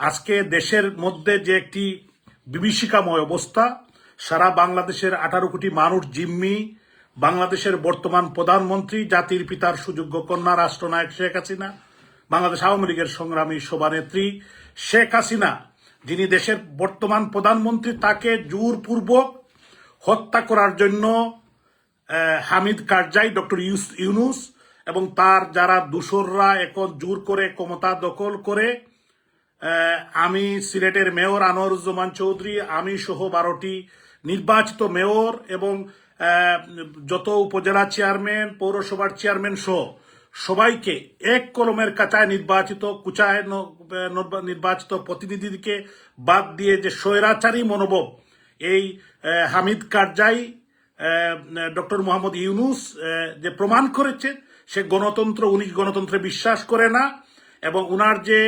আজকে দেশের মধ্যে যে একটি বিভীষিকাময় অবস্থা, সারা বাংলাদেশের আঠারো কোটি মানুষ জিম্মি, বাংলাদেশের বর্তমান প্রধানমন্ত্রী, জাতির পিতার সুযোগ্য কন্যা রাষ্ট্রনায়ক শেখ হাসিনা, বাংলাদেশ আওয়ামী লীগের সংগ্রামী সভানেত্রী শেখ হাসিনা, যিনি দেশের বর্তমান প্রধানমন্ত্রী, তাকে জোরপূর্বক হত্যা করার জন্য হামিদ কারজাই, ডক্টর ইউনুস এবং তার যারা দূষররা এখন জোর করে, ক্ষমতা দখল করে আমি সিলেটের মেয়র আনোয়ারুজ্জামান চৌধুরী, আমি সহ বারোটি নির্বাচিত মেয়র এবং যত উপজেলা চেয়ারম্যান, পৌরসভার চেয়ারম্যান সহ সবাইকে এক কলমের কাঁচায় নির্বাচিত, কুচায় নির্বাচিত প্রতিনিধিকে বাদ দিয়ে যে স্বৈরাচারী মনোভাব, এই হামিদ কারজাই ডক্টর মোহাম্মদ ইউনুস যে প্রমাণ করেছেন সে গণতন্ত্র, উনি গণতন্ত্রে বিশ্বাস করে না এবং উনার যে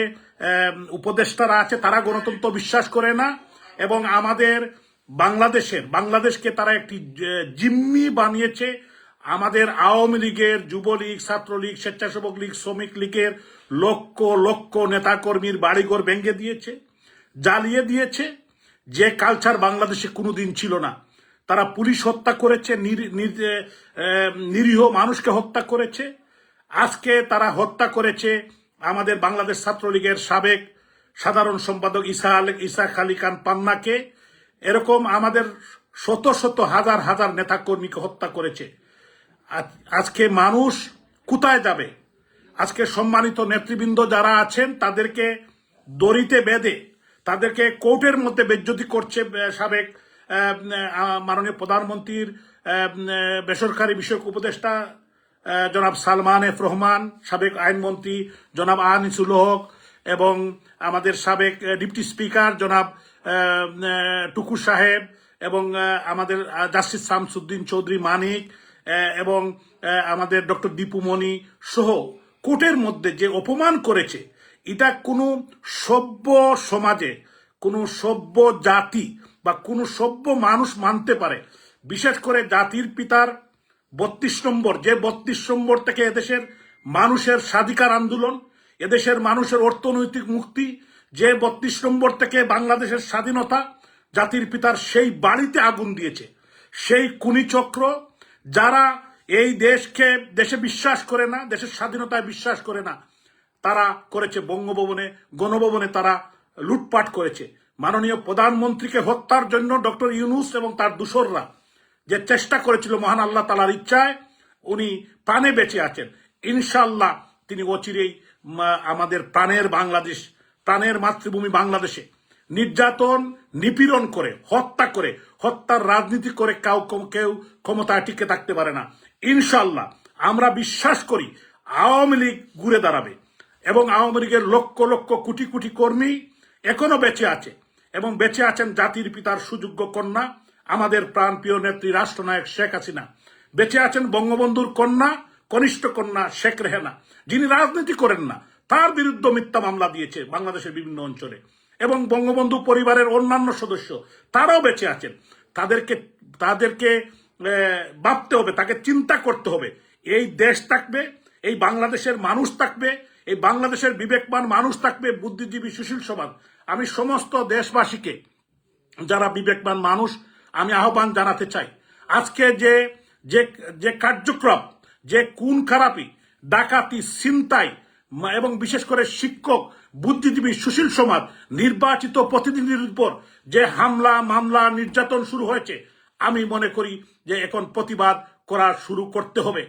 উপদেষ্টারা আছে, তারা গণতন্ত্র বিশ্বাস করে না এবং আমাদের বাংলাদেশের, বাংলাদেশকে তারা একটি জিম্মি বানিয়েছে। আমাদের আওয়ামী লীগের, যুবলীগ, ছাত্রলীগ, স্বেচ্ছাসেবক লীগ, শ্রমিক লীগের লক্ষ লক্ষ নেতাকর্মীর বাড়িঘর ভেঙে দিয়েছে, জ্বালিয়ে দিয়েছে। যে কালচার বাংলাদেশে কোনোদিন ছিল না। তারা পুলিশ হত্যা করেছে, নির- নির- নিরীহ মানুষকে হত্যা করেছে। আজকে তারা হত্যা করেছে আমাদের বাংলাদেশ ছাত্রলীগের সাবেক সাধারণ সম্পাদক ইসা আল- ইসা আলী খান পান্নাকে এরকম আমাদের শত শত হাজার হাজার নেতাকর্মীকে হত্যা করেছে। আজ- আজকে মানুষ কোথায় যাবে? আজকে সম্মানিত নেতৃবৃন্দ যারা আছেন, তাদেরকে দড়িতে বেঁধে, তাদেরকে কোর্টের মধ্যে বেজ্জতি করছে সাবেক মাননীয় প্রধানমন্ত্রীর বেসরকারি বিষয়ক উপদেষ্টা জনাব সালমান এফ রহমান, সাবেক আইনমন্ত্রী জনাব আনিসুল হক এবং আমাদের সাবেক ডিপটি স্পিকার জনাব টুকু সাহেব এবং আমাদের জাস্টিস শামসুদ্দিন চৌধুরী মানিক এবং আমাদের ডক্টর দীপুমণি সহ কোর্টের মধ্যে যে অপমান করেছে, এটা কোনো সভ্য সমাজে, কোনো সভ্য জাতি বা কোনো সভ্য মানুষ মানতে পারে। বিশেষ করে জাতির পিতার বত্রিশ নম্বর, যে বত্রিশ নম্বর থেকে এদেশের মানুষের স্বাধিকার আন্দোলন, এদেশের মানুষের অর্থনৈতিক মুক্তি, যে বত্রিশ নম্বর থেকে বাংলাদেশের স্বাধীনতা, জাতির পিতার সেই বাড়িতে আগুন দিয়েছে। সেই কুনিচক্র, যারা এই দেশকে, দেশে বিশ্বাস করে না, দেশের স্বাধীনতায় বিশ্বাস করে না, তারা করেছে বঙ্গভবনে, গণভবনে তারা লুটপাট করেছে। মাননীয় প্রধানমন্ত্রীকে হত্যার জন্য ডক্টর ইউনুস এবং তার দূসররা যে চেষ্টা করেছিল মহান আল্লাহ তালার ইচ্ছায়, উনি প্রাণে বেঁচে আছেন। ইনশাল্লাহ তিনি অচিরেই আমাদের প্রাণের বাংলাদেশ, প্রাণের মাতৃভূমি বাংলাদেশে নির্যাতন, নিপীড়ন করে, হত্যা করে, হত্যার রাজনীতি করে কেউ কেউ ক্ষমতায় টিকে থাকতে পারে না। ইনশাল্লাহ আমরা বিশ্বাস করি আওয়ামী লীগ ঘুরে দাঁড়াবে এবং আওয়ামী লীগের লক্ষ লক্ষ কোটি কোটি কর্মী এখনও বেঁচে আছে এবং বেঁচে আছেন জাতির পিতার সুযোগ্য কন্যা আমাদের প্রাণপ্রিয় নেত্রী রাষ্ট্রনায়ক শেখ হাসিনা। বেঁচে আছেন বঙ্গবন্ধুর কন্যা, কনিষ্ঠ কন্যা শেখ রেহেনা। যিনি রাজনীতি করেন না, তার বিরুদ্ধে মিথ্যা মামলা দিয়েছে বাংলাদেশের বিভিন্ন অঞ্চলে। এবং বঙ্গবন্ধু পরিবারের অন্যান্য সদস্য, তারাও বেঁচে আছেন। তাদেরকে তাদেরকে ভাবতে হবে, তাকে চিন্তা করতে হবে। এই দেশ থাকবে, এই বাংলাদেশের মানুষ থাকবে, এই বাংলাদেশের বিবেকবান মানুষ থাকবে, বুদ্ধিজীবী সুশীল সমাজ। আমি সমস্ত দেশবাসীকে, যারা বিবেকবান মানুষ আমি আহ্বান জানাতে চাই। আজকে যে যে যে কার্যক্রম, যে কোন খারাপি, ডাকাতি, ছিনতাই এবং বিশেষ করে শিক্ষক, বুদ্ধিজীবী সুশীল সমাজ, নির্বাচিত প্রতিনিধির উপর যে হামলা, মামলা, নির্যাতন শুরু হয়েছে, আমি মনে করি যে এখন প্রতিবাদ করা শুরু করতে হবে।